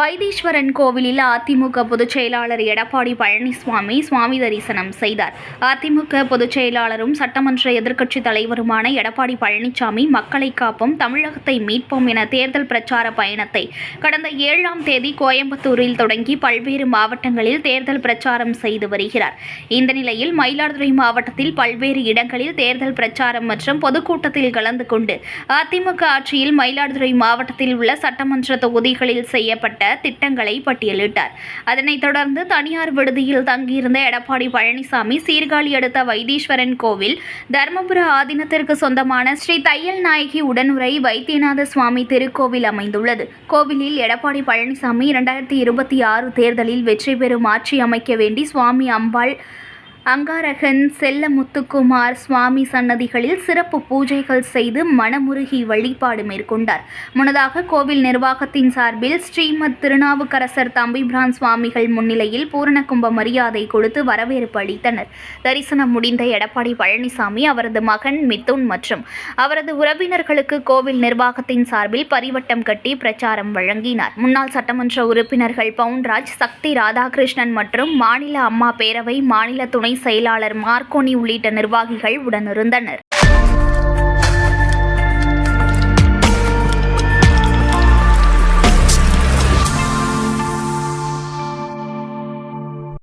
வைத்தீஸ்வரன் கோவிலில் அதிமுக பொதுச் செயலாளர் எடப்பாடி பழனிசாமி சுவாமி தரிசனம் செய்தார். அதிமுக பொதுச் செயலாளரும் சட்டமன்ற எதிர்க்கட்சித் தலைவருமான எடப்பாடி பழனிசாமி மக்களை காப்போம் தமிழகத்தை மீட்போம் என தேர்தல் பிரச்சார பயணத்தை கடந்த ஏழாம் தேதி கோயம்புத்தூரில் தொடங்கி பல்வேறு மாவட்டங்களில் தேர்தல் பிரச்சாரம் செய்து வருகிறார். இந்த நிலையில் மயிலாடுதுறை மாவட்டத்தில் பல்வேறு இடங்களில் தேர்தல் பிரச்சாரம் மற்றும் பொதுக்கூட்டத்தில் கலந்து கொண்டு அதிமுக ஆட்சியில் மயிலாடுதுறை மாவட்டத்தில் உள்ள சட்டமன்ற தொகுதிகளில் செய்யப்பட்ட திட்டங்களை பட்டியலிட்டார். அதனைத் தொடர்ந்து தனியார் விடுதியில் தங்கியிருந்த எடப்பாடி பழனிசாமி சீர்காழி அடுத்த வைத்தீஸ்வரன் கோவில் தர்மபுர ஆதீனத்திற்கு சொந்தமான ஸ்ரீ தையல் நாயகி உடனுரை வைத்தியநாத சுவாமி திருக்கோவில் அமைந்துள்ளது. கோவிலில் எடப்பாடி பழனிசாமி இரண்டாயிரத்தி இருபத்தி ஆறு தேர்தலில் வெற்றி பெறும் ஆட்சி அமைக்க வேண்டி சுவாமி அம்பாள் அங்காரகன் செல்ல முத்துக்குமார் சுவாமி சன்னதிகளில் சிறப்பு பூஜைகள் செய்து மனமுருகி வழிபாடு மேற்கொண்டார். முன்னதாக கோவில் நிர்வாகத்தின் சார்பில் ஸ்ரீமத் திருநாவுக்கரசர் தம்பிபிரான் சுவாமிகள் முன்னிலையில் பூரணகும்ப மரியாதை கொடுத்து வரவேற்பு அளித்தனர். தரிசனம் முடிந்த எடப்பாடி பழனிசாமி அவரது மகன் மிதுன் மற்றும் அவரது உறவினர்களுக்கு கோவில் நிர்வாகத்தின் சார்பில் பரிவட்டம் கட்டி பிரச்சாரம் வழங்கினார். முன்னாள் சட்டமன்ற உறுப்பினர்கள் பவுன்ராஜ் சக்தி ராதாகிருஷ்ணன் மற்றும் மாநில அம்மா பேரவை மாநில துணை செயலாளர் மார்க்கோனி உள்ளிட்ட நிர்வாகிகள் உடனிருந்தனர்.